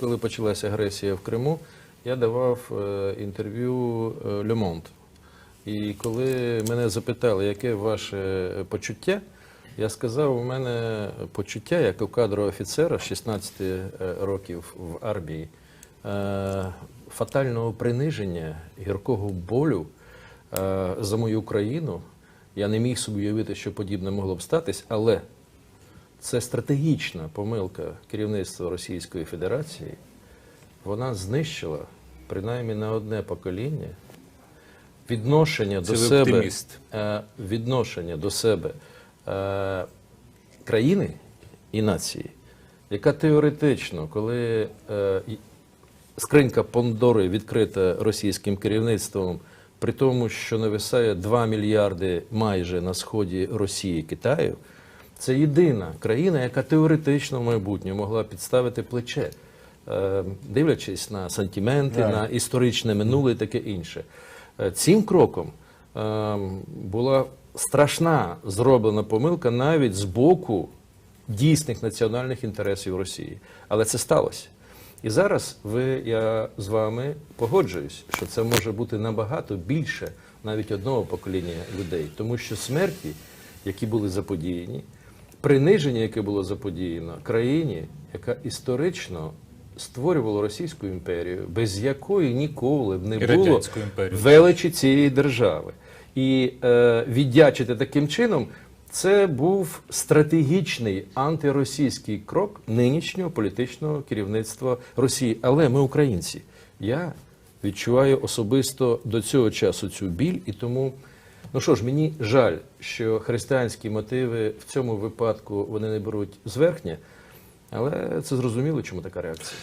Коли почалася агресія в Криму, я давав е, інтерв'ю е, І коли мене запитали, яке ваше почуття, я сказав, у мене почуття як у кадрового офіцера 16 е, років в армії, е, фатального приниження, гіркого болю е, за мою країну. Я не міг собі уявити, що подібне могло б статись, але це стратегічна помилка керівництва Російської Федерації. Вона знищила принаймні на одне покоління відношення Це до себе, оптиміст. е, відношення до себе е, країни і нації, яка теоретично, коли е, скринька Пондори відкрита російським керівництвом, при тому, що нависає 2 мільярди майже на сході Росії Китаю, це єдина країна, яка теоретично в майбутньому могла підставити плече, е, дивлячись на сантименти, на історичне минуле і таке інше. Е, Цим кроком е, була страшна зроблена помилка навіть з боку дійсних національних інтересів Росії. Але це сталося. І зараз ви, я з вами погоджуюсь, що це може бути набагато більше навіть одного покоління людей, тому що смерті, які були заподіяні, приниження, яке було заподіяно країні, яка історично створювала Російську імперію, без якої ніколи б не І було величі цієї держави. І е, віддячити таким чином. Це був стратегічний антиросійський крок нинішнього політичного керівництва Росії. Але ми українці. Я відчуваю особисто до цього часу цю біль, і тому, ну що ж, мені жаль, що християнські мотиви в цьому випадку вони не беруть зверхня, але це зрозуміло, чому така реакція.